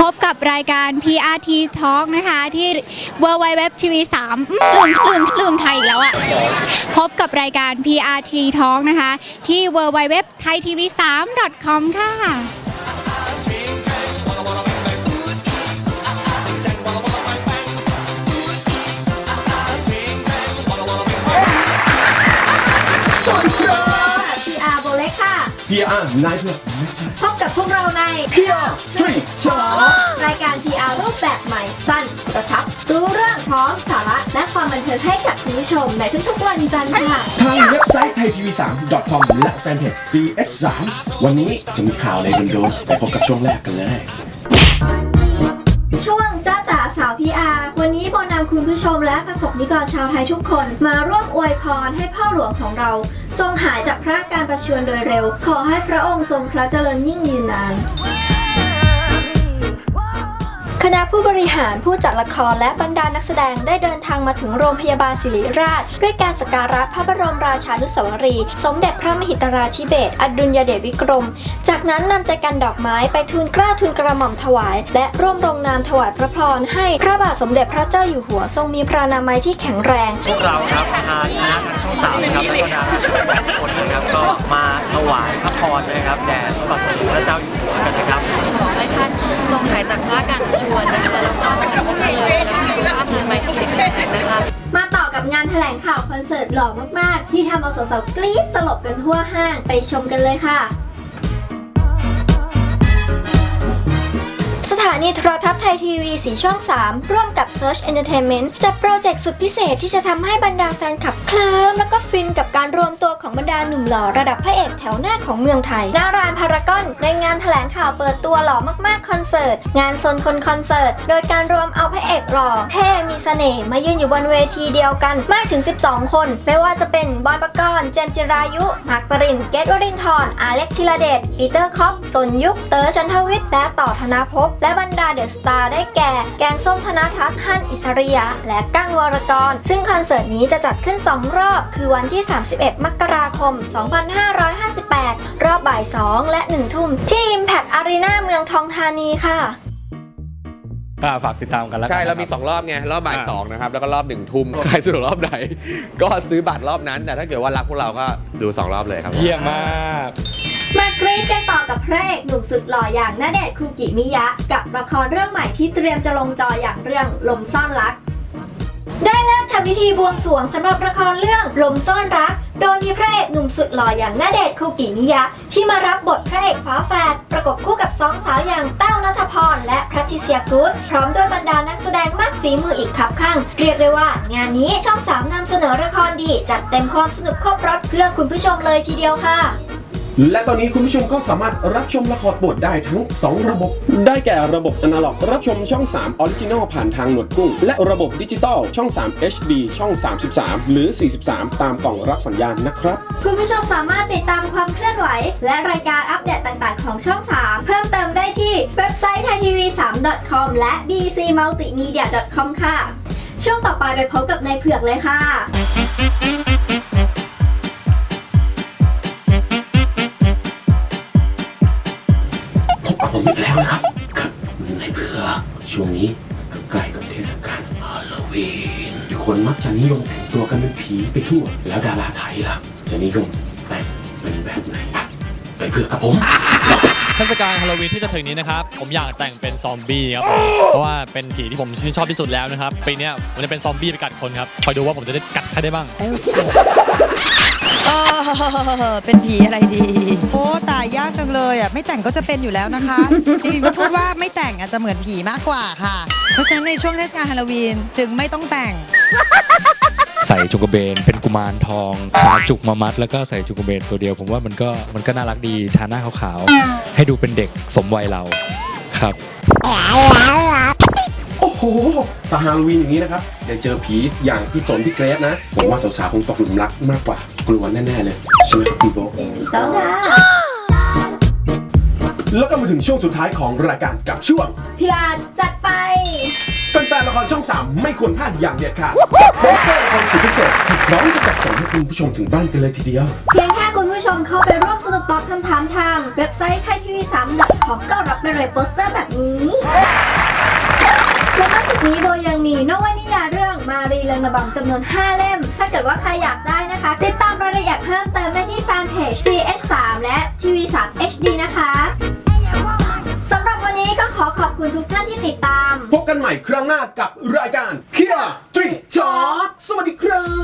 พบกับรายการ PRT Talk นะคะที่ www TV 3อืมลืมลืมลืมไทยอีกแล้วอะพบกับรายการ PRT Talk นะคะที่ www thai tv 3 com ค่ะ ค่ะ PR นายเพื่อนไม่ใช่พบกับพวกเราใน PR 3 Talk รายการ PR รูปแบบใหม่สั้นกระชับ รู้เรื่องพร้อมสาระและความบันเทิงให้กับคุณผู้ชม ในทุกๆวันจันทร์ค่ะ ทางเว็บไซต์ไทยทีวี3 com และแฟนเพจ CS 3 วันนี้จะมีข่าวอะไรโดนๆไปพบกับช่วงแรกกันเลยช่ว สาวพีอาร์วันนี้โบนำคุณผู้ชมและประสบนิกรชาวไทยทุกคน มาร่วมอวยพรให้พ่อหลวงของเรา ทรงหายจากพระการประชวรโดยเร็ว ขอให้พระองค์ทรงพระเจริญยิ่งยืนนาน คณะผู้บริหารผู้จัดละครและบรรดานักแสดงได้เดินทางมาถึงโรงพยาบาลศิริราช ด้วยการสักการะพระบรมราชานุสาวรีย์สมเด็จพระมหิดลาธิเบศรอดุลยเดชวิกรม จากนั้นนำใจกันดอกไม้ไปทูลกล้าทูลกระหม่อมถวาย และร่วมลงนามถวายพระพรให้พระบาทสมเด็จพระเจ้าอยู่หัวทรงมีพระนามัยที่แข็งแรง พวกเราครับทางคณะทางช่องสามนะครับและก็ทางทุกคนนะครับก็มาถวายพระ รนะครับแด่พระบาทสมเด็จพระเจ้าอยู่หัวกันนะครับ ขอให้ท่านทรงหายจากพระการประชวรนะคะ แล้วก็ทรงพระเจริญและมีสุขภาพแข็งแรงที่แข็งแรงนะคะ มาต่อกับงานแถลงข่าวคอนเสิร์ตหล่อมากๆ ที่ทำเอาสาวๆกรี๊ดสลบกันทั่วห้างไปชมกันเลยค่ะ ถานีโทรทัศน์ไทยทีวีสีช่อง 3 ร่วมกับ Search Entertainment จัดโปรเจกต์สุดพิเศษที่จะทำให้บรรดาแฟนคลับเคลิ้มแล้วก็ฟินกับการรวมตัวของบรรดาหนุ่มหล่อระดับพระเอกแถวหน้าของเมืองไทยหน้ารานพารากอนในงานแถลงข่าวเปิดตัวหล่อมากๆคอนเสิร์ต งานซนคนคอนเสิร์ต โดยการรวมเอาพระเอกหล่อเท่มีเสน่ห์มายืนอยู่บนเวทีเดียวกันมากถึง 12 คน ไม่ว่าจะเป็นบอยปกรณ์เจมจิรายุหมากปรินเกตวรินทร์อาเล็กธิรเดชปีเตอร์คอปสนยุคเต๋อชันทวิทย์และต่อธนาภพและบรรดาเดอะสตาร์ได้แก่ แกงส้มธนทัศน์ฮั่นอิสริยะ และกั้งวรกร ซึ่งคอนเสิร์ตนี้จะจัดขึ้น 2 รอบ คือวันที่ 31 มกราคม 2558 รอบบ่าย 2 และ 1 ทุ่ม ที่ Impact Arena เมืองทองธานีค่ะก็ฝากติดตามกันแล้วกันใช่เรามีนะคบ2รอบไง รอบบ่ายอ่าสองนะครับ แล้วก็รอบหนึ่งทุ่มใครสะดวกรอบไหน ก็ซื้อบัตรรอบนั้น แต่ถ้าเกิดว่ารักพวกเราก็ดู 2 รอบเลยครับเยี่ยมมาก มากรีดกันต่อกับพระเอกหนุ่มสุดหล่ออย่างณเดชน์คูกิมิยะ กับละครเรื่องใหม่ที่เตรียมจะลงจออย่างเรื่องลมซ่อนรัก ได้เริ่มทำพิธีบวงสรวงสำหรับละครเรื่องลมซ่อนรัก โดยมีพระเอกหนุ่มสุดหล่ออย่างณเดชน์คูกิมิยะ ที่มารับบทพระเอกฝาแฝดประกบคู่กับสองสาวอย่างแต้วนัทพรและแพทริเซียกูดพร้อมด้วยบรรดานักแสดงมากฝีมืออีกครับข้าง เรียกได้ว่างานนี้ช่องสามนำเสนอละครดี จัดเต็มความสนุกครบรถเพื่อคุณผู้ชมเลยทีเดียวค่ะ และตอนนี้คุณผู้ชมก็สามารถรับชมละครโปรดได้ทั้ง 2 ระบบ ได้แก่ระบบอนาล็อก รับชมช่อง 3 ออริจินอลผ่านทางหนวดกุ้ง และระบบดิจิตอลช่อง 3 HD ช่อง 33 หรือ 43 ตามกล่องรับสัญญาณนะครับ คุณผู้ชมสามารถติดตามความเคลื่อนไหว และรายการอัปเดตต่างๆ ของช่อง 3 เพิ่มเติมได้ที่เว็บไซต์ thaitv3.com และ bcmultimedia.com ค่ะ ช่วงต่อไปไปพบกับนายเผือกเลยค่ะ อีกแล้วนะครับครับในเผือกช่วงนี้ก็ใกล้กับเทศกาลฮาโลวีนทุกคนมักจะนิยมแต่งตัวกันเป็นผีไปทั่ว แล้วดาราไทยล่ะจะนิยมแต่งเป็นแบบไหนไปเผือกกับผม เทศกาลฮาโลวีนที่จะถึงนี้นะครับ ผมอยากแต่งเป็นซอมบี้ครับ เพราะว่าเป็นผีที่ผมชื่นชอบที่สุดแล้วนะครับ ปีนี้ยผมจะเป็นซอมบี้ไปกัดคนครับ คอยดูว่าผมจะได้กัดใครได้บ้าง เออเป็นผีอะไรดี โอ้ตายยากจังเลยอะไม่แต่งก็จะเป็นอยู่แล้วนะคะ จริงๆต้องพูดว่าไม่แต่งอาจจะเหมือนผีมากกว่าค่ะ เพราะฉะนั้นในช่วงเทศกาลฮาโลวีนจึงไม่ต้องแต่ง ใส่จุกกระเบน เป็นกุมารทองหาจุกมามัด แล้วก็ใส่จุกกระเบนตัวเดียว ผมว่ามันก็มันก็น่ารักดีทาหน้าขาวๆให้ดูเป็นเด็กสมวัยเราครับโอ้โหตาฮาโลวีนอย่างนี้นะครับได้เจอผีอย่างพี่สนพี่เกรซนะผมว่าสาวๆคงตกหลุมรักมากกว่ากลัวแน่ๆเลยใช่ไหมครับคุณโบต้องค่ะแล้วก็มาถึงช่วงสุดท้ายของรายการกับช่วงพี่อาร์ตจัดไป แฟนๆละครช่อง 3 ไม่ควรพลาดอย่างเด็ดขาดโปสเตอร์ละครสุดพิเศษที่พร้อมจะจัดส่งให้คุณผู้ชมถึงบ้านกันเลยทีเดียว เพียงแค่คุณผู้ชมเข้าไปร่วมสนุกตอบคำถามทาง เว็บไซต์ค่ายทีวีสามดับของก็รับไปเลยโปสเตอร์แบบนี้ และนอกจากนี้โบยังมีนวนิยายเรื่องมารีเลนบังจำนวน 5 เล่ม ถ้าเกิดว่าใครอยากได้นะคะ ติดตามรายละเอียดเพิ่มเติมได้ที่แฟนเพจ CH3 และ TV3 HD นะคะ พบกันใหม่ครั้งหน้ากับรายการเคียร์ทริช็อตสวัสดีครับ